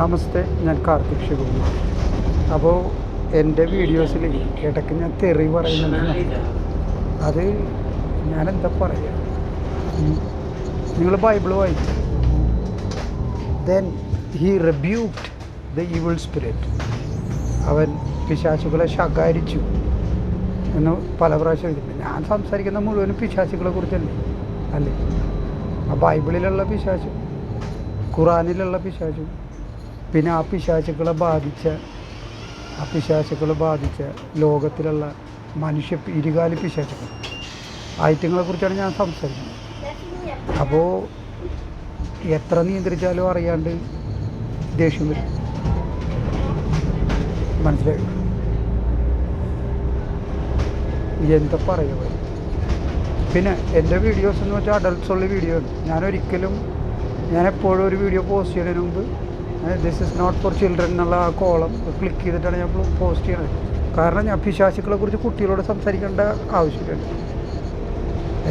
നമസ്തേ ഞാൻ കാർത്തിക് ശിവകുമാർ. അപ്പോൾ എന്റെ വീഡിയോസിൽ ഇടയ്ക്ക് ഞാൻ തെറി പറയുന്നുണ്ട്. അത് ഞാൻ എന്താ പറയുക നിങ്ങൾ ബൈബിൾ വായിച്ചു? Then he rebuked the evil spirit അവൻ പിശാചുകളെ ശകാരിച്ചു എന്ന് പല പ്രാവശ്യം ഞാൻ സംസാരിക്കുന്ന മുഴുവനും പിശാചുകളെ കുറിച്ചല്ലേ? അല്ലേ? ആ ബൈബിളിലുള്ള പിശാചും ഖുറാനിലുള്ള പിശാചും പിന്നെ ആ പിശാചുക്കളെ ബാധിച്ച ആ പിശാചുക്കളെ ബാധിച്ച ലോകത്തിലുള്ള മനുഷ്യ ഇരുകാലി പിശാചുക്കൾ. ഐറ്റങ്ങളെ കുറിച്ചാണ് ഞാൻ സംസാരിക്കുന്നത്. അപ്പോൾ എത്ര നിയന്ത്രിച്ചാലും അറിയാണ്ട് ദേഷ്യം വരും. മനസ്സിലായി? എന്താ പറയുക? പിന്നെ എന്റെ വീഡിയോസ് എന്ന് വെച്ചാൽ അഡൾട്ട്സ് ഉള്ള വീഡിയോ ആണ്. ഞാനൊരിക്കലും ഞാൻ എപ്പോഴും ഒരു വീഡിയോ പോസ്റ്റ് ചെയ്യുന്നതിന് മുമ്പ് this is not for children എന്നുള്ള ആ കോളം ക്ലിക്ക് ചെയ്തിട്ടാണ് ഞാൻ പോസ്റ്റ് ചെയ്യണത്. കാരണം ഞാൻ അഭിശാസികളെ കുറിച്ച് കുട്ടികളോട് സംസാരിക്കേണ്ട ആവശ്യമില്ല.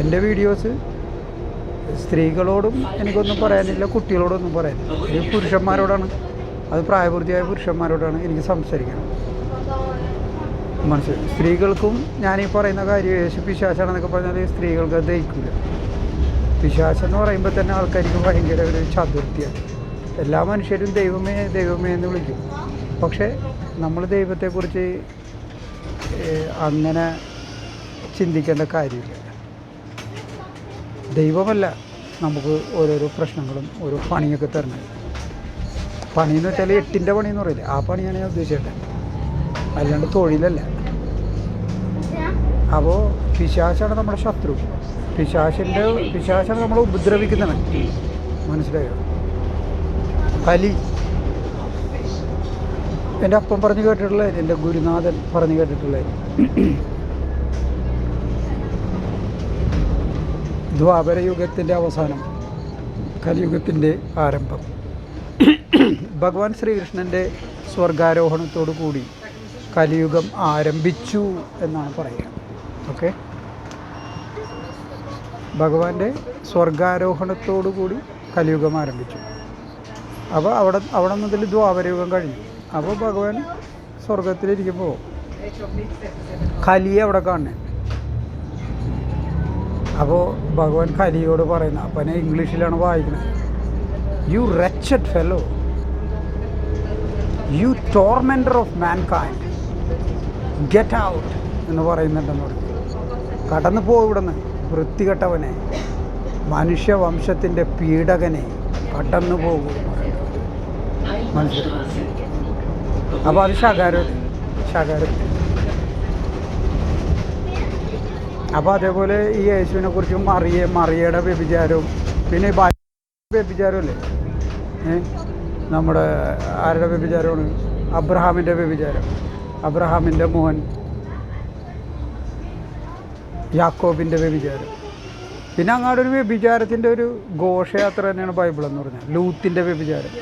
എന്റെ വീഡിയോസ് സ്ത്രീകളോടും എനിക്കൊന്നും പറയാനില്ല കുട്ടികളോടൊന്നും പറയാനില്ല. ഇത് പുരുഷന്മാരോടാണ്. അത് പ്രായപൂർത്തിയായ പുരുഷന്മാരോടാണ് എനിക്ക് സംസാരിക്കണം. മനസ്സിലായി? സ്ത്രീകൾക്കും ഞാൻ ഈ പറയുന്ന കാര്യം യേശു പിശാശാണെന്നൊക്കെ പറഞ്ഞാൽ സ്ത്രീകൾക്ക് ദഹിക്കില്ല പിശാശെന്ന് പറയുമ്പോൾ തന്നെ ആൾക്കാർക്ക് ഭയങ്കര ഒരു ചതുർത്ഥിയാണ്. എല്ലാ മനുഷ്യരും ദൈവമേ ദൈവമേ എന്ന് വിളിക്കും. പക്ഷേ നമ്മൾ ദൈവത്തെക്കുറിച്ച് അങ്ങനെ ചിന്തിക്കേണ്ട കാര്യമില്ല. ദൈവമല്ല നമുക്ക് ഓരോരോ പ്രശ്നങ്ങളും ഓരോ പണിയൊക്കെ തരണം പണി എന്ന് വെച്ചാൽ എട്ടിന്റെ പണി എന്ന് പറയില്ല? ആ പണിയാണ് ഞാൻ ഉദ്ദേശിച്ചത്. അല്ലാണ്ട് തൊഴിലല്ല. അപ്പോൾ പിശാശാണ് നമ്മുടെ ശത്രു. പിശാശിന്റെ പിശാശാണ് നമ്മളെ ഉപദ്രവിക്കുന്നവൻ. മനസ്സിലായോ? കലി എന്റെ അപ്പം പറഞ്ഞു കേട്ടിട്ടുള്ള എന്റെ ഗുരുനാഥൻ പറഞ്ഞു കേട്ടിട്ടുള്ള ദ്വാപരയുഗത്തിന്റെ അവസാനം കലിയുഗത്തിന്റെ ആരംഭം. ഭഗവാൻ ശ്രീകൃഷ്ണന്റെ സ്വർഗാരോഹണത്തോടു കൂടി കലിയുഗം ആരംഭിച്ചു എന്നാണ് പറയുക. ഓക്കെ? ഭഗവാന്റെ സ്വർഗാരോഹണത്തോടു കൂടി കലിയുഗം ആരംഭിച്ചു. അപ്പോൾ അവിടെ അവിടെ നിന്നതിൽ ദ്വാപരയുഗം കഴിഞ്ഞു. അപ്പോൾ ഭഗവാൻ സ്വർഗത്തിലിരിക്കുമ്പോൾ കലിയെ അവിടെ കാണുന്നത് അപ്പോൾ ഭഗവാൻ കലിയോട് പറയുന്നത് അപ്പനെ ഇംഗ്ലീഷിലാണ് വായിക്കുന്നത് you wretched fellow you tormentor of mankind get out എന്ന് പറയുന്നുണ്ടെന്ന് പറഞ്ഞു. കടന്നു പോ ഇവിടുന്ന്. വൃത്തികെട്ടവനെ. മനുഷ്യവംശത്തിന്റെ പീഡകനെ കടന്നു പോകും. മനസ്സിലായി അപ്പോൾ അത് ശകാരം ശകാരം അപ്പോൾ അതേപോലെ ഈ യേശുവിനെ കുറിച്ചും മറിയ മറിയയുടെ വ്യഭിചാരവും പിന്നെ വ്യഭിചാരമല്ലേ നമ്മുടെ ആരുടെ വ്യഭിചാരമാണ്? അബ്രഹാമിന്റെ വ്യഭിചാരം. അബ്രഹാമിന്റെ മോഹൻ യാക്കോബിന്റെ വ്യഭിചാരം. പിന്നെ അങ്ങോട്ട് ഒരു വ്യഭിചാരത്തിന്റെ ഒരു ഘോഷയാത്ര തന്നെയാണ് ബൈബിൾ എന്ന് പറഞ്ഞാൽ. ലൂത്തിന്റെ വ്യഭിചാരം.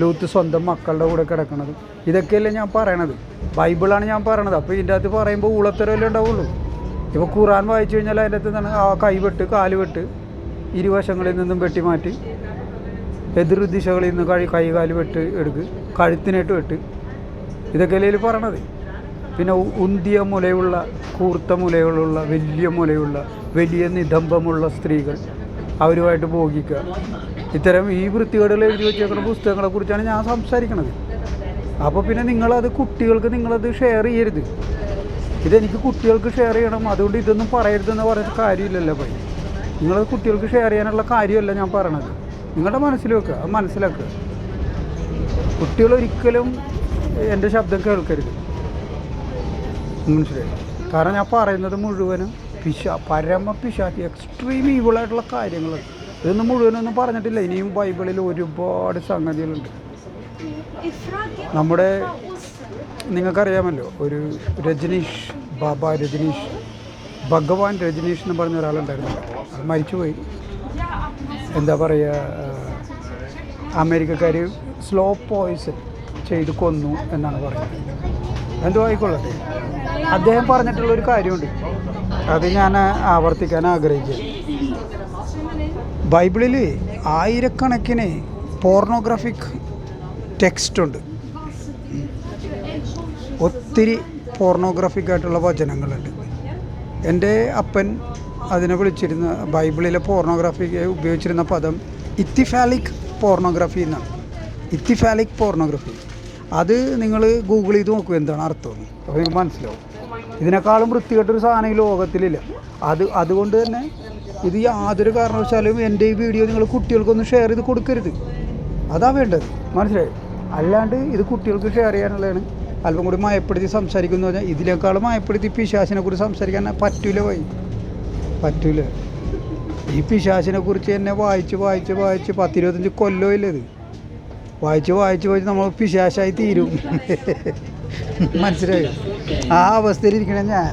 ലൂത്ത് സ്വന്തം മക്കളുടെ കൂടെ കിടക്കുന്നത് ഇതൊക്കെയല്ലേ ഞാൻ പറയണത്. ബൈബിളാണ് ഞാൻ പറയണത്. അപ്പോൾ ഇതിന്റെ അകത്ത് പറയുമ്പോൾ ഊളത്തരല്ലേ ഉണ്ടാവുള്ളൂ. ഇപ്പോൾ ഖുറാൻ വായിച്ചു കഴിഞ്ഞാൽ അതിന്റെ അകത്ത് തന്നെ ആ കൈവെട്ട് കാലുവെട്ട് ഇരുവശങ്ങളിൽ നിന്നും വെട്ടി മാറ്റി എതിർ ദിശകളിൽ നിന്ന് കഴി കൈ കാൽ വെട്ട് എടുക്ക് കഴുത്തിനായിട്ട് വെട്ട്. ഇതൊക്കെയല്ലേ ഇതിൽ പറയണത്. പിന്നെ ഉന്തിയ മുലയുള്ള കൂർത്ത മുലയുള്ള വലിയ മുലയുള്ള വലിയ നിതംബമുള്ള സ്ത്രീകൾ അവരുമായിട്ട് ഭോഗിക്കുക. ഇത്തരം ഈ വൃത്തികേടുകൾ എഴുതി വെച്ചേക്കുന്ന പുസ്തകങ്ങളെ കുറിച്ചാണ് ഞാൻ സംസാരിക്കുന്നത് അപ്പോൾ പിന്നെ നിങ്ങളത് കുട്ടികൾക്ക് നിങ്ങളത് ഷെയർ ചെയ്യരുത്. ഇതെനിക്ക് കുട്ടികൾക്ക് ഷെയർ ചെയ്യണം. അതുകൊണ്ട് ഇതൊന്നും പറയരുതെന്ന് പറയുന്ന കാര്യമില്ലല്ലോ പോയി നിങ്ങളത് കുട്ടികൾക്ക് ഷെയർ ചെയ്യാനുള്ള കാര്യമല്ല ഞാൻ പറയണത്. നിങ്ങളുടെ മനസ്സിൽ വെക്കുക അത് മനസ്സിലാക്കുക കുട്ടികൾ ഒരിക്കലും എന്റെ ശബ്ദം കേൾക്കരുത്. മനസ്സിലായി? കാരണം ഞാൻ പറയുന്നത് മുഴുവനും പിശ പരമ പിശാചി എക്സ്ട്രീം ഈവിളായിട്ടുള്ള കാര്യങ്ങൾ ഇതൊന്നും മുഴുവനൊന്നും പറഞ്ഞിട്ടില്ല. ഇനിയും ബൈബിളിൽ ഒരുപാട് സംഗതികളുണ്ട്. നമ്മുടെ നിങ്ങൾക്കറിയാമല്ലോ ഒരു രജനീഷ് ബാബ രജനീഷ് ഭഗവാൻ രജനീഷ് എന്ന് പറഞ്ഞ ഒരാളുണ്ടായിരുന്നു. അത് മരിച്ചുപോയി. എന്താ പറയുക അമേരിക്കക്കാർ സ്ലോ പോയിസൺ ചെയ്ത് കൊന്നു എന്നാണ് പറയുന്നത്. എന്തോ ആയിക്കൊള്ളട്ടെ? അദ്ദേഹം പറഞ്ഞിട്ടുള്ള ഒരു കാര്യമുണ്ട്. അത് ഞാൻ ആവർത്തിക്കാൻ ആഗ്രഹിക്കുന്നു. ബൈബിളിൽ ആയിരക്കണക്കിന് പോർണോഗ്രാഫിക് ടെക്സ്റ്റ് ഉണ്ട് ഒത്തിരി പോർണോഗ്രാഫിക് ആയിട്ടുള്ള വചനങ്ങളുണ്ട്. എന്റെ അപ്പൻ അതിനെ വിളിച്ചിരുന്ന ബൈബിളിലെ പോർണോഗ്രാഫി ഉപയോഗിച്ചിരുന്ന പദം ഇത്തിഫാലിക് പോർണോഗ്രാഫി എന്നാണ്. Ithyphallic pornography. അത് നിങ്ങൾ ഗൂഗിൾ ചെയ്ത് നോക്കൂ എന്താണ് അർത്ഥം അപ്പോൾ നിങ്ങൾക്ക് മനസ്സിലാവും. ഇതിനേക്കാളും വൃത്തികെട്ടൊരു സാധനം ഈ ലോകത്തിലില്ല. അത് അതുകൊണ്ട് തന്നെ ഇത് യാതൊരു കാരണവശാലും എന്റെ ഈ വീഡിയോ നിങ്ങൾ കുട്ടികൾക്കൊന്നും ഷെയർ ചെയ്ത് കൊടുക്കരുത്. അതാ വേണ്ടത്. മനസ്സിലായി? അല്ലാണ്ട് ഇത് കുട്ടികൾക്ക് ഷെയർ ചെയ്യാനുള്ളതാണ്. അല്പം കൂടി മയപ്പെടുത്തി സംസാരിക്കുന്നു പറഞ്ഞാൽ ഇതിനേക്കാളും മയപ്പെടുത്തി പിശാസിനെ കുറിച്ച് സംസാരിക്കാൻ പറ്റൂല വൈ പറ്റൂല. ഈ പിശാസിനെ കുറിച്ച് എന്നെ വായിച്ച് വായിച്ച് വായിച്ച് പത്തിരുപത്തഞ്ച് കൊല്ലമില്ല ഇത്. വായിച്ച് വായിച്ച് വായിച്ച് നമ്മൾ പിശാശായി തീരും. മനസ്സിലായോ? ആ അവസ്ഥയിലിരിക്കണ ഞാൻ.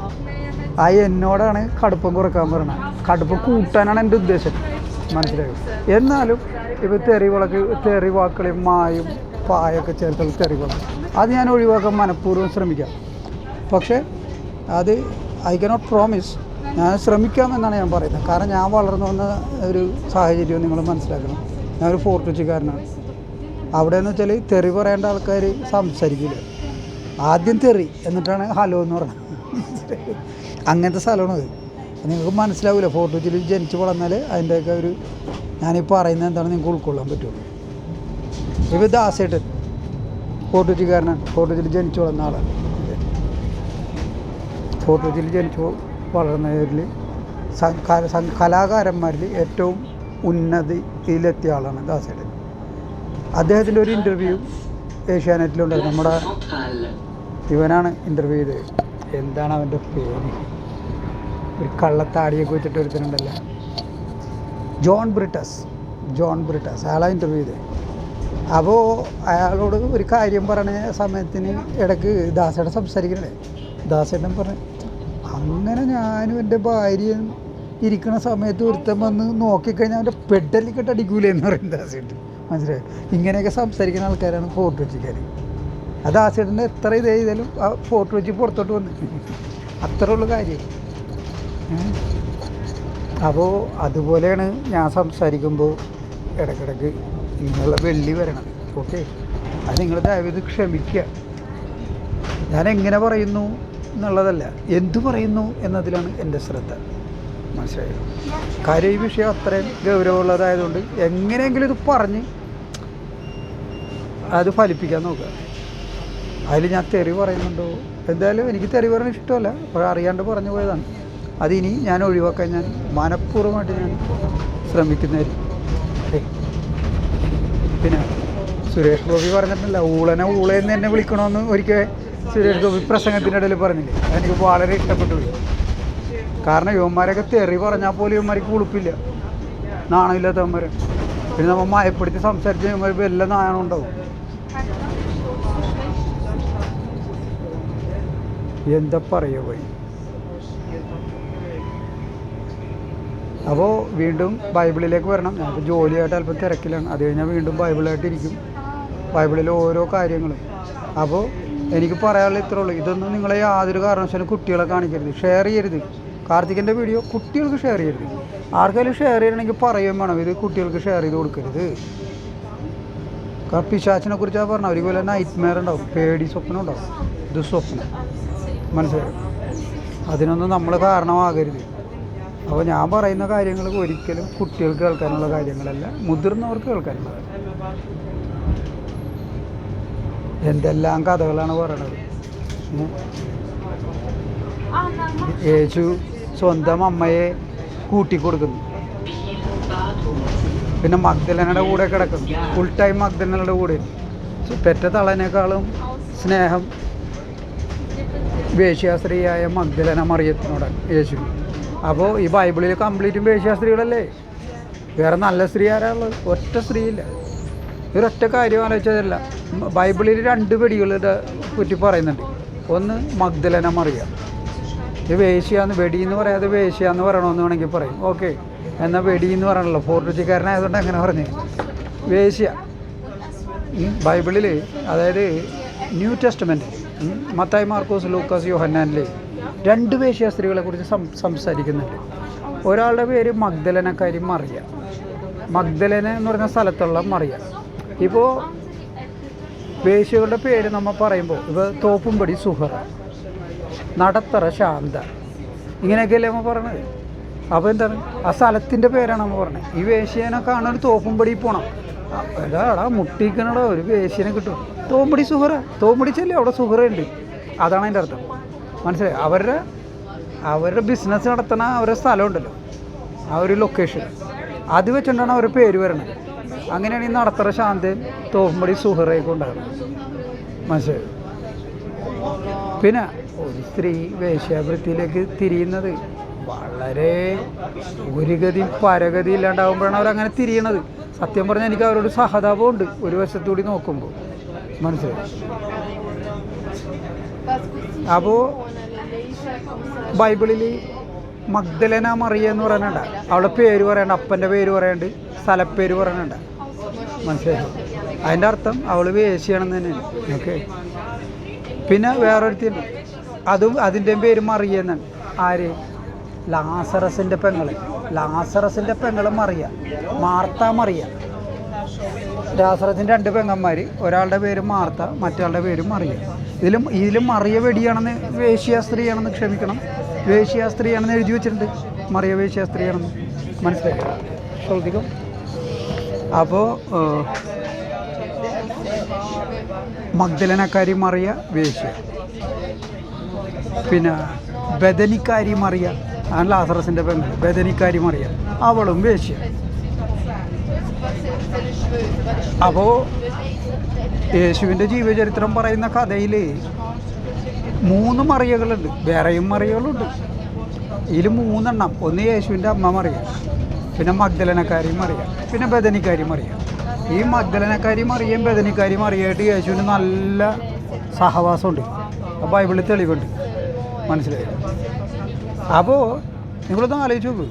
ആ എന്നോടാണ് കടുപ്പം കുറയ്ക്കാൻ പറയണത് കടുപ്പം കൂട്ടാനാണ് എന്റെ ഉദ്ദേശം. മനസ്സിലായോ? എന്നാലും ഇപ്പോൾ തെറിവിളക്ക് തെറി വാക്കുകളും മായും പായൊക്കെ ചേർത്തുള്ള തെറിവിളക്ക് അത് ഞാൻ ഒഴിവാക്കാൻ മനഃപൂർവം ശ്രമിക്കാം. പക്ഷേ അത് ഐ കനോട്ട് പ്രോമിസ് ഞാൻ ശ്രമിക്കാമെന്നാണ് ഞാൻ പറയുന്നത്. കാരണം ഞാൻ വളർന്നു വന്ന ഒരു സാഹചര്യം നിങ്ങൾ മനസ്സിലാക്കണം. ഞാനൊരു ഫോർട്ട് കൊച്ചിക്കാരനാണ് അവിടെ എന്ന് വെച്ചാൽ തെറി പറയേണ്ട ആൾക്കാർ സംസാരിക്കില്ല ആദ്യം തെറി എന്നിട്ടാണ് ഹലോ എന്ന് പറയുന്നത് അങ്ങനത്തെ സ്ഥലമാണത്. നിങ്ങൾക്ക് മനസ്സിലാവില്ല ഫോർട്ട് കൊച്ചിയിൽ ജനിച്ച് വളർന്നാൽ അതിന്റെയൊക്കെ ഒരു ഞാനീ പറയുന്നത് എന്താണെന്ന് നിങ്ങൾക്ക് ഉൾക്കൊള്ളാൻ പറ്റുള്ളൂ ഇപ്പോൾ ദാസേട്ടൻ ഫോർട്ട് കൊച്ചിക്കാരനാണ് ഫോർട്ട് കൊച്ചിയിൽ ജനിച്ച് വളർന്ന ആളാണ്. ഫോർട്ട് കൊച്ചിയിൽ ജനിച്ചു വളർന്നവരിൽ കലാകാരന്മാരിൽ ഏറ്റവും ഉന്നതിയിലെത്തിയ ആളാണ് ദാസേട്ടൻ. അദ്ദേഹത്തിന്റെ ഒരു ഇന്റർവ്യൂ ഏഷ്യാനെറ്റിലുണ്ടായിരുന്നു നമ്മുടെ ഇവനാണ് ഇന്റർവ്യൂ ചെയ്തത്. എന്താണ് അവന്റെ പേര്? ഒരു കള്ളത്താടിയൊക്കെ വെച്ചിട്ട് ഒരുത്തനുണ്ടല്ലോ. ജോൺ ബ്രിട്ടസ്. ജോൺ ബ്രിട്ടസ്. അയാളെ ഇന്റർവ്യൂ ചെയ്തത്. അപ്പോൾ അയാളോട് ഒരു കാര്യം പറഞ്ഞ സമയത്തിന് ഇടയ്ക്ക് ദാസേട്ടൻ സംസാരിക്കണേ ദാസേട്ടൻ പറഞ്ഞു അങ്ങനെ ഞാനും എന്റെ ഭാര്യയും ഇരിക്കുന്ന സമയത്ത് ഒരുത്തം വന്ന് നോക്കിക്കഴിഞ്ഞാൽ അവന്റെ പെഡലിക്കിട്ട് അടിക്കൂലേ എന്ന് പറയും ദാസേട്ടൻ. മനസ്സിലായി? ഇങ്ങനെയൊക്കെ സംസാരിക്കുന്ന ആൾക്കാരാണ് ഫോർട്ട് വെച്ചിക്കാർ ആ ആസിഡന്റ് എത്ര ഇത് ചെയ്താലും ആ ഫോർട്ട് വെച്ച് പുറത്തോട്ട് വന്നു അത്രേ ഉള്ളൂ കാര്യം. അപ്പോൾ അതുപോലെയാണ് ഞാൻ സംസാരിക്കുമ്പോൾ ഇടയ്ക്കിടയ്ക്ക് ഇങ്ങനെയുള്ള വെള്ളി വരണം. ഓക്കെ? അത് നിങ്ങൾ ദയവത് ക്ഷമിക്കുക. ഞാൻ എങ്ങനെ പറയുന്നു എന്നുള്ളതല്ല. എന്തു പറയുന്നു എന്നതിലാണ് എന്റെ ശ്രദ്ധ. മനസ്സിലായോ? കാര്യം ഈ വിഷയം അത്രയും ഗൗരവമുള്ളതായതുകൊണ്ട് എങ്ങനെയെങ്കിലും ഇത് പറഞ്ഞ് അത് ഫലിപ്പിക്കാൻ നോക്കുക. അതിൽ ഞാൻ തെറി പറയുന്നുണ്ടോ? എന്തായാലും എനിക്ക് തെറി പറയാൻ ഇഷ്ടമല്ല. അപ്പോൾ അറിയാണ്ട് പറഞ്ഞു പോയതാണ്. അതിനി ഞാൻ ഒഴിവാക്കാൻ ഞാൻ മനഃപൂർവമായിട്ട് ഞാൻ ശ്രമിക്കുന്നതായിരിക്കും. പിന്നെ സുരേഷ് ഗോപി പറഞ്ഞിട്ടില്ല ഊളനെ ഊളയെന്ന് എന്നെ വിളിക്കണമെന്ന് ഒരിക്കൽ സുരേഷ് ഗോപി പ്രസംഗത്തിന്റെ ഇടയിൽ പറഞ്ഞില്ലേ? അതെനിക്ക് വളരെ ഇഷ്ടപ്പെട്ടു. കാരണം യുവന്മാരൊക്കെ തെറി പറഞ്ഞാൽ പോലും യുവന്മാർക്ക് കുളിപ്പില്ല നാണമില്ലാത്തവന്മാർ പിന്നെ നമ്മൾ മയപ്പെടുത്തി സംസാരിച്ച യുവന്മാർ എല്ലാം നാണം ഉണ്ടാവും. എന്താ പറയുക പോയി? അപ്പോൾ വീണ്ടും ബൈബിളിലേക്ക് വരണം. ഞാൻ ജോലിയായിട്ട് അല്പം തിരക്കിലാണ്. അത് കഴിഞ്ഞാൽ വീണ്ടും ബൈബിളായിട്ട് ഇരിക്കും. ബൈബിളിലെ ഓരോ കാര്യങ്ങളും. അപ്പോൾ എനിക്ക് പറയാനുള്ള ഇത്രേ ഉള്ളൂ. ഇതൊന്നും നിങ്ങളെ യാതൊരു കാരണവശാലും കുട്ടികളെ കാണിക്കരുത്. ഷെയർ ചെയ്യരുത്. കാർത്തികന്റെ വീഡിയോ കുട്ടികൾക്ക് ഷെയർ ചെയ്യരുത്. ആർക്കെങ്കിലും ഷെയർ ചെയ്യണമെങ്കിൽ പറയുകയും വേണം. ഇത് കുട്ടികൾക്ക് ഷെയർ ചെയ്ത് കൊടുക്കരുത്. കാരണം പിശാച്ചിനെ കുറിച്ചാണ് പറഞ്ഞത്. അവർക്ക് വല്ല നൈറ്റ് മേർ ഉണ്ടാവും. പേടി സ്വപ്നം ഉണ്ടാവും. ദുസ്വപ്നം മനസ്സിലായോ? അതിനൊന്നും നമ്മൾ കാരണമാകരുത്. അപ്പോൾ ഞാൻ പറയുന്ന കാര്യങ്ങൾ ഒരിക്കലും കുട്ടികൾക്ക് കേൾക്കാനുള്ള കാര്യങ്ങളല്ല മുതിർന്നവർക്ക് കേൾക്കാനുള്ള എന്തെല്ലാം കഥകളാണ് പറയണത്. യേശു സ്വന്തം അമ്മയെ കൂട്ടിക്കൊടുക്കുന്നു പിന്നെ മഗ്ദലനയുടെ കൂടെ കിടക്കുന്നു. ഫുൾ ടൈം മഗ്ദലനയുടെ കൂടെ. പെറ്റ തളനേക്കാളും സ്നേഹം വേശ്യാസ്ത്രീയായ മഗ്ദലന മറിയത്തിനോടാണ് യേശു. അപ്പോൾ ഈ ബൈബിളിൽ കംപ്ലീറ്റും വേശ്യാസ്ത്രീകളല്ലേ? വേറെ നല്ല സ്ത്രീ ആരാളുള്ളത് ഒറ്റ സ്ത്രീയില്ല. ഇവരൊറ്റ കാര്യം ആലോചിച്ചതല്ല. ബൈബിളിൽ രണ്ട് വെടികളുടെ പറ്റി പറയുന്നുണ്ട്. ഒന്ന് മഗ്ദലന മറിയ. ഇത് വേശ്യാന്ന് വെടി എന്ന് പറയാതെ വേശ്യാന്ന് പറയണമെന്ന് വേണമെങ്കിൽ പറയും. ഓക്കെ എന്നാൽ വെടി എന്ന് പറയണല്ലോ. ഫോർട്ടുച്ചിക്കാരനായതുകൊണ്ട് അങ്ങനെ പറഞ്ഞു. വേശ്യ. ബൈബിളിൽ അതായത് ന്യൂ ടെസ്റ്റ്മെന്റ് മത്തായി മാർക്കോസ് ലൂക്കാസ് യോഹന്നാനിൽ രണ്ട് വേശ്യ സ്ത്രീകളെ കുറിച്ച് സംസാരിക്കുന്നുണ്ട്. ഒരാളുടെ പേര് മഗ്ദലനക്കാരി മറിയ. മഗ്ദലന എന്ന് പറഞ്ഞ സ്ഥലത്തുള്ള മറിയ. ഇപ്പോൾ വേശ്യകളുടെ പേര് നമ്മൾ പറയുമ്പോൾ ഇപ്പോൾ തോപ്പുംപടി സുഹറ. നടത്തറ ശാന്ത. ഇങ്ങനെയൊക്കെയല്ലേ നമ്മൾ പറഞ്ഞത്? അപ്പോൾ എന്താണ്? ആ സ്ഥലത്തിന്റെ പേരാണ് നമ്മൾ പറഞ്ഞത്. ഈ വേശ്യനെ കാണാൻ തോപ്പുംപടി പോകണം എടാ മുട്ടിക്കണടാ ഒരു വേശ്യനെ കിട്ടും. തോമ്പടി സുഹറ. തോമ്പടി ചെല്ലേ അവിടെ സുഹറയുണ്ട്. അതാണ് അതിന്റെ അർത്ഥം. മനസ്സിലായി? അവരുടെ അവരുടെ ബിസിനസ് നടത്തണ അവരുടെ സ്ഥലമുണ്ടല്ലോ. ആ ഒരു ലൊക്കേഷൻ അത് വെച്ചുകൊണ്ടാണ് അവരുടെ പേര് വരണത്. അങ്ങനെയാണ് ഈ നടത്തറ ശാന്ത തോമ്പടി സുഹറയൊക്കെ ഉണ്ടാകുന്നത് മനസ്സിലായി? പിന്നെ ഒരു സ്ത്രീ വേശ്യാവൃത്തിയിലേക്ക് തിരിയുന്നത്. വളരെ ഒരു ഗതി പരഗതി ഇല്ലാണ്ടാവുമ്പോഴാണ് അവരങ്ങനെ തിരിയണത്. സത്യം പറഞ്ഞാൽ എനിക്ക് അവരോട് സഹതാപമുണ്ട്. ഒരു വശത്തുകൂടി നോക്കുമ്പോൾ മനസ്സിലായി? അപ്പോൾ ബൈബിളിൽ മഗ്ദലന മറിയ എന്ന് പറയുന്നുണ്ട അവളുടെ പേര് പറയണ്ട അപ്പന്റെ പേര് പറയണ്ട് സ്ഥലപ്പേര് പറയുന്നുണ്ട് മനസ്സിലായി? അതിന്റെ അർത്ഥം അവൾ വേശിയാണെന്ന് തന്നെയാണ്. ഓക്കെ പിന്നെ വേറൊരുത്തിയുണ്ട് അതും അതിന്റെയും പേര് മറിയെന്നാണ് ആര്? ലാസറസിന്റെ പെങ്ങൾ ലാസറസിന്റെ പെങ്ങൾ മറിയ. മാർത്ത മറിയ. ലാസറസിന്റെ രണ്ട് പെങ്ങന്മാർ ഒരാളുടെ പേര് മാർത്ത മറ്റയാളുടെ പേര് മറിയ. ഇതിലും ഇതിലും മറിയ വെടിയാണെന്ന് വേശ്യ സ്ത്രീയാണെന്ന് ക്ഷമിക്കണം. വേശ്യ സ്ത്രീയാണെന്ന് എഴുതി വെച്ചിട്ടുണ്ട്. മറിയ വേശ്യ സ്ത്രീയാണെന്ന്. മനസ്സിലായി? അപ്പോൾ മഗ്ദലനക്കാരി മറിയ വേശ്യ. പിന്നെ ബദനിക്കാരി മറിയ ആ ലാസറസിന്റെ പെങ്ങൾ ബദനിക്കാരി മറിയ അവളും വേശ്യ. അപ്പോൾ യേശുവിന്റെ ജീവചരിത്രം പറയുന്ന കഥയിൽ മൂന്ന് മറിയകളുണ്ട്. വേറെയും മറിയകളുണ്ട്. ഇതിൽ മൂന്നെണ്ണം. ഒന്ന് യേശുവിന്റെ അമ്മ മറിയ. പിന്നെ മഗ്ദലനക്കാരിയും മറിയ. പിന്നെ ബദനിക്കാരിയും മറിയ. ഈ മഗ്ദലനക്കാരിയും മറിയയും ബദനിക്കാരിയും അറിയായിട്ട് യേശുവിന് നല്ല സഹവാസമുണ്ട്. ബൈബിളിൽ തെളിവുണ്ട്. മനസ്സിലായി. അപ്പോൾ നിങ്ങളൊന്നും ആലോചിച്ച് നോക്കൂ.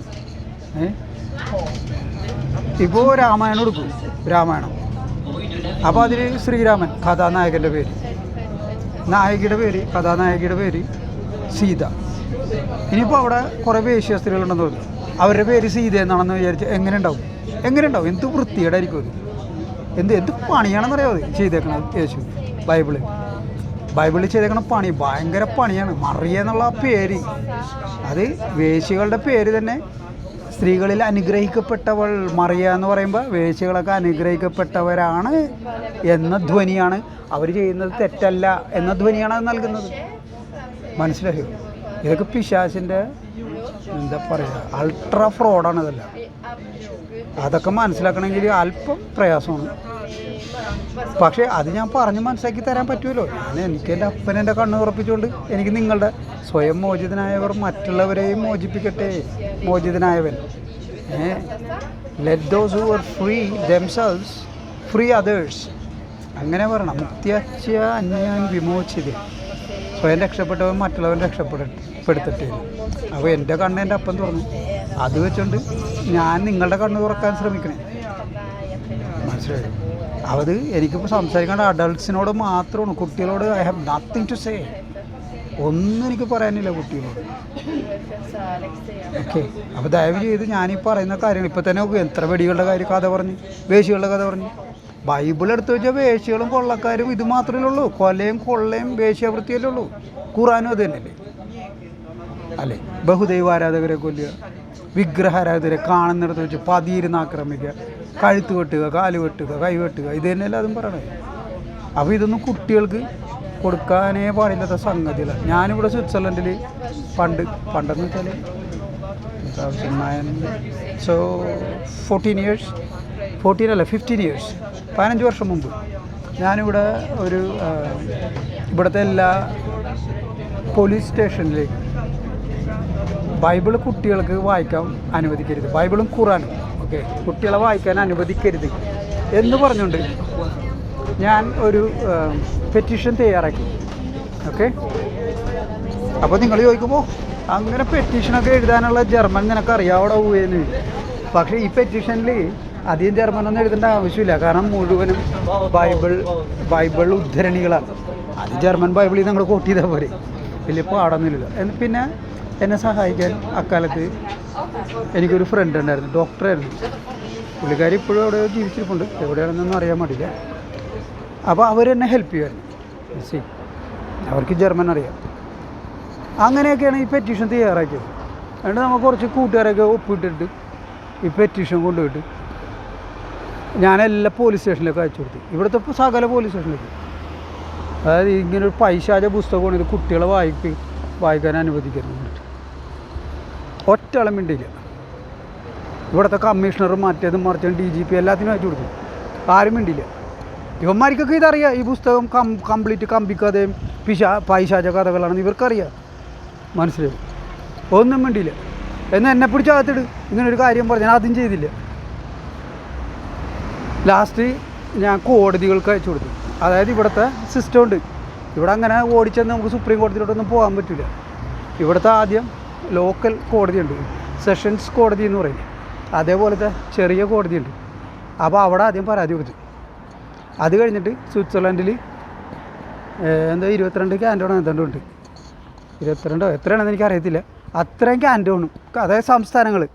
ഇപ്പോൾ രാമായണം എടുക്കും രാമായണം. അപ്പോൾ അതിൽ ശ്രീരാമൻ കഥാനായകന്റെ പേര്. നായികയുടെ പേര് കഥാനായികയുടെ പേര് സീത. ഇനിയിപ്പോൾ അവിടെ കുറേ വേശ്യ സ്ത്രീകളുണ്ടെന്ന് തോന്നുന്നു. അവരുടെ പേര് സീത എന്നാണെന്ന് വിചാരിച്ച് എങ്ങനെ ഉണ്ടാവും? എങ്ങനെ ഉണ്ടാവും? എന്ത് വൃത്തിയേടായിരിക്കും അത്? എന്ത് എന്ത് പണിയാണെന്നറിയാമോ അത് ചെയ്തേക്കണത് യേശു ബൈബിൾ. ബൈബിളിൽ ചെയ്തേക്കണ പണി ഭയങ്കര പണിയാണ്. മറിയ എന്നുള്ള പേര്. അത് വേശികളുടെ പേര് തന്നെ. സ്ത്രീകളിൽ അനുഗ്രഹിക്കപ്പെട്ടവൾ മറിയ എന്ന് പറയുമ്പോൾ വേശികളൊക്കെ അനുഗ്രഹിക്കപ്പെട്ടവരാണ് എന്ന ധ്വനിയാണ് അവർ ചെയ്യുന്നത്. തെറ്റല്ല എന്ന ധ്വനിയാണ് അത് നൽകുന്നത്. മനസ്സിലായോ? ഇതൊക്കെ പിശാസിന്റെ എന്താ പറയുക അൾട്രാ ഫ്രോഡാണ് ഇതെല്ലാം. അതൊക്കെ മനസ്സിലാക്കണമെങ്കിൽ അല്പം പ്രയാസമാണ്. പക്ഷേ അത് ഞാൻ പറഞ്ഞ് മനസ്സിലാക്കി തരാൻ പറ്റുമല്ലോ. ഞാൻ എനിക്ക് എന്റെ അപ്പൻ എന്റെ കണ്ണ് ഉറപ്പിച്ചുകൊണ്ട് എനിക്ക് നിങ്ങളുടെ സ്വയം മോചിതനായവർ മറ്റുള്ളവരെയും മോചിപ്പിക്കട്ടെ മോചിതനായവൻ. Let those who are free themselves free others അങ്ങനെ പറയണം. മുക്തിയച്ച അന്യാൻ വിമോചിത സ്വയം രക്ഷപ്പെട്ടവൻ മറ്റുള്ളവൻ രക്ഷപ്പെടുത്തട്ടെ അപ്പോൾ എന്റെ കണ്ണ് എന്റെ അപ്പം തുറന്നു. അത് വെച്ചുകൊണ്ട് ഞാൻ നിങ്ങളുടെ കണ്ണ് തുറക്കാൻ ശ്രമിക്കണേ. മനസ്സിലായോ. അത് എനിക്കിപ്പോൾ സംസാരിക്കേണ്ട അഡൾട്ട്സിനോട് മാത്രമാണ് കുട്ടികളോട് I have nothing to say ഒന്നും എനിക്ക് പറയാനില്ല കുട്ടികളോട്. ഓക്കെ അപ്പോൾ ദയവ് ചെയ്ത് ഞാനീ പറയുന്ന കാര്യങ്ങൾ ഇപ്പോൾ തന്നെ എത്ര വെടികളുടെ കാര്യം കഥ പറഞ്ഞ് വേശികളുടെ കഥ പറഞ്ഞു. ബൈബിൾ എടുത്തു വെച്ചാൽ വേശ്യകളും കൊള്ളക്കാരും ഇത് മാത്രമേ ഉള്ളൂ. കൊലയും കൊള്ളയും വേശ്യാവൃത്തിയല്ലേ ഉള്ളൂ. ഖുറാനും അത് തന്നെയല്ലേ? അല്ലേ? ബഹുദൈവാരാധകരെ കൊല്ലുക. വിഗ്രഹാരാധകരെ കാണുന്നിടത്ത് വെച്ച് പതിയിരുന്ന് ആക്രമിക്കുക. കഴുത്ത് വെട്ടുക കാൽ വെട്ടുക കൈ വെട്ടുക. ഇത് തന്നെയല്ല അതും പറയണത്. അപ്പോൾ ഇതൊന്നും കുട്ടികൾക്ക് കൊടുക്കാനേ പാടില്ലാത്ത സംഗതികളാണ് ഞാനിവിടെ സ്വിറ്റ്സർലൻഡിൽ പണ്ട് പണ്ടെന്ന് വെച്ചാൽ two thousand nine so fourteen years fourteen അല്ല ഫിഫ്റ്റീൻ ഇയേഴ്സ് പതിനഞ്ച് വർഷം മുമ്പ് ഞാനിവിടെ ഒരു ഇവിടുത്തെ എല്ലാ പോലീസ് സ്റ്റേഷനിലേക്ക് ബൈബിൾ കുട്ടികൾക്ക് വായിക്കാൻ അനുവദിക്കരുത്. ബൈബിളും ഖുറാനും ഓക്കെ? കുട്ടികളെ വായിക്കാൻ അനുവദിക്കരുത്. എന്ന് പറഞ്ഞുകൊണ്ട് ഞാൻ ഒരു പെറ്റീഷൻ തയ്യാറാക്കി. ഓക്കെ? അപ്പോൾ നിങ്ങൾ ചോദിക്കുമ്പോൾ അങ്ങനെ പെറ്റീഷനൊക്കെ എഴുതാനുള്ള ജർമ്മൻ നിനക്ക് അറിയാവിടെ പോയെന്ന് പക്ഷേ ഈ പെറ്റീഷനിൽ അധികം ജർമ്മനൊന്നും എഴുതേണ്ട ആവശ്യമില്ല. കാരണം മുഴുവനും ബൈബിൾ ബൈബിൾ ഉദ്ധരണികളാണ്. അത് ജർമ്മൻ ബൈബിളിൽ നിങ്ങൾ കോട്ട് ചെയ്താൽ പോരെ. വലിയ പാടൊന്നുമില്ല എന്ന് പിന്നെ എന്നെ സഹായിക്കാൻ അക്കാലത്ത് എനിക്കൊരു ഫ്രണ്ട് ഉണ്ടായിരുന്നു. ഡോക്ടറായിരുന്നു പുള്ളിക്കാരി ഇപ്പോഴും അവിടെ ജീവിച്ചിരിപ്പുണ്ട്. എവിടെയാണെന്നൊന്നും അറിയാൻ പാടില്ല. അപ്പോൾ അവർ എന്നെ ഹെൽപ്പ് ചെയ്യുമായിരുന്നു. സി അവർക്ക് ജർമ്മൻ അറിയാം. അങ്ങനെയൊക്കെയാണ് ഈ പെറ്റീഷൻ തയ്യാറാക്കിയത്. അതുകൊണ്ട് നമ്മൾ കുറച്ച് കൂട്ടുകാരൊക്കെ ഒപ്പിട്ടിട്ട് ഈ പെറ്റീഷൻ കൊണ്ടുപോയിട്ട് ഞാൻ എല്ലാ പോലീസ് സ്റ്റേഷനിലേക്ക് അയച്ചു കൊടുത്തു. ഇവിടുത്തെ സകല പോലീസ് സ്റ്റേഷനിലേക്ക് അതായത് ഇങ്ങനെ ഒരു പൈശാച പുസ്തകമാണ് ഇത് കുട്ടികളെ വായിപ്പി വായിക്കാൻ പറഞ്ഞിട്ട് ഒറ്റ ആളും മിണ്ടിയില്ല. ഇവിടുത്തെ കമ്മീഷണറും മറ്റേതും മറിച്ചും ഡി ജി പി എല്ലാത്തിനും അയച്ചു കൊടുത്തു. ആരും മിണ്ടിയില്ല. ഇവന്മാർക്കൊക്കെ ഇതറിയാം. ഈ പുസ്തകം കം കംപ്ലീറ്റ് കമ്പിക്കഥയും പിശാ പൈശാച കഥകളാണെന്ന് ഇവർക്കറിയാം. മനസ്സിലായി? ഒന്നും വേണ്ടിയില്ല എന്നാൽ എന്നെ പിടിച്ച് അകത്തിട്. ഇങ്ങനൊരു കാര്യം പറഞ്ഞു ഞാൻ ചെയ്തില്ല. ലാസ്റ്റ് ഞാൻ കോടതികൾക്ക് അയച്ചു കൊടുത്തു. അതായത് ഇവിടുത്തെ സിസ്റ്റം ഉണ്ട്. ഇവിടെ അങ്ങനെ ഓടിച്ചെന്ന് നമുക്ക് സുപ്രീം കോടതിയിലോട്ടൊന്നും പോകാൻ പറ്റില്ല ഇവിടുത്തെ ആദ്യം ലോക്കൽ കോടതിയുണ്ട് സെഷൻസ് കോടതി എന്ന് പറയും. അതേപോലത്തെ ചെറിയ കോടതിയുണ്ട് അപ്പോൾ അവിടെ ആദ്യം പരാതി കൊടുത്തു അത് കഴിഞ്ഞിട്ട് സ്വിറ്റ്സർലൻഡിൽ എന്താ ഇരുപത്തിരണ്ട് ക്യാന്റോണോ എന്താണ്ട് ഉണ്ട്. ഇരുപത്തിരണ്ടോ? എത്രയാണെന്ന് എനിക്കറിയത്തില്ല. അത്രയും ക്യാന്റോണും അതായത് സംസ്ഥാനങ്ങൾ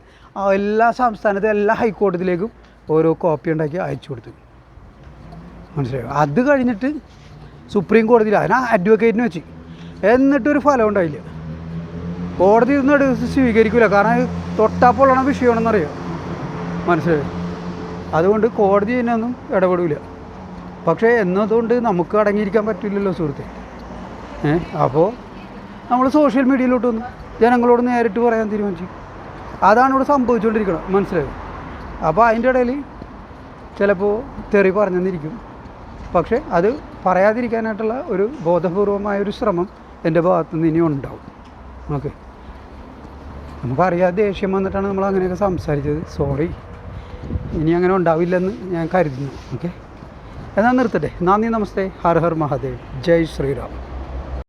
എല്ലാ സംസ്ഥാനത്തും എല്ലാ ഹൈക്കോടതിയിലേക്കും ഓരോ കോപ്പി ഉണ്ടാക്കി അയച്ചു കൊടുത്തു. മനസ്സിലായോ? അത് കഴിഞ്ഞിട്ട് സുപ്രീം കോടതിയിൽ അതിനാ അഡ്വക്കേറ്റിന് വെച്ച്. എന്നിട്ടൊരു ഫലം ഉണ്ടായില്ല. കോടതി ഇന്ന് സ്വീകരിക്കില്ല കാരണം വിഷയമാണെന്ന് വിഷയമാണെന്നറിയാം മനസ്സിലായി? അതുകൊണ്ട് കോടതി ഇതിനൊന്നും ഇടപെടില്ല പക്ഷേ എന്നതുകൊണ്ട് നമുക്ക് അടങ്ങിയിരിക്കാൻ പറ്റില്ലല്ലോ സുഹൃത്തെ. അപ്പോൾ നമ്മൾ സോഷ്യൽ മീഡിയയിലോട്ട് വന്നു. ജനങ്ങളോട് നേരിട്ട് പറയാൻ തീരുമാനിച്ചു. അതാണ് ഇവിടെ സംഭവിച്ചുകൊണ്ടിരിക്കണം മനസ്സിലായോ? അപ്പോൾ അതിന്റെ ഇടയിൽ ചിലപ്പോൾ തെറി പറഞ്ഞെന്നിരിക്കും. പക്ഷേ അത് പറയാതിരിക്കാനായിട്ടുള്ള ഒരു ബോധപൂർവമായ ഒരു ശ്രമം എന്റെ ഭാഗത്തുനിന്ന് ഇനി ഉണ്ടാവും ഓക്കെ. നമുക്കറിയാതെ ദേഷ്യം വന്നിട്ടാണ് നമ്മൾ അങ്ങനെയൊക്കെ സംസാരിച്ചത്. സോറി ഇനി അങ്ങനെ ഉണ്ടാവില്ലെന്ന് ഞാൻ കരുതുന്നു. ഓക്കെ എന്നാൽ നിർത്തട്ടെ. നന്ദി നമസ്തേ. ഹർ ഹർ മഹാദേവ്. ജയ് ശ്രീറാം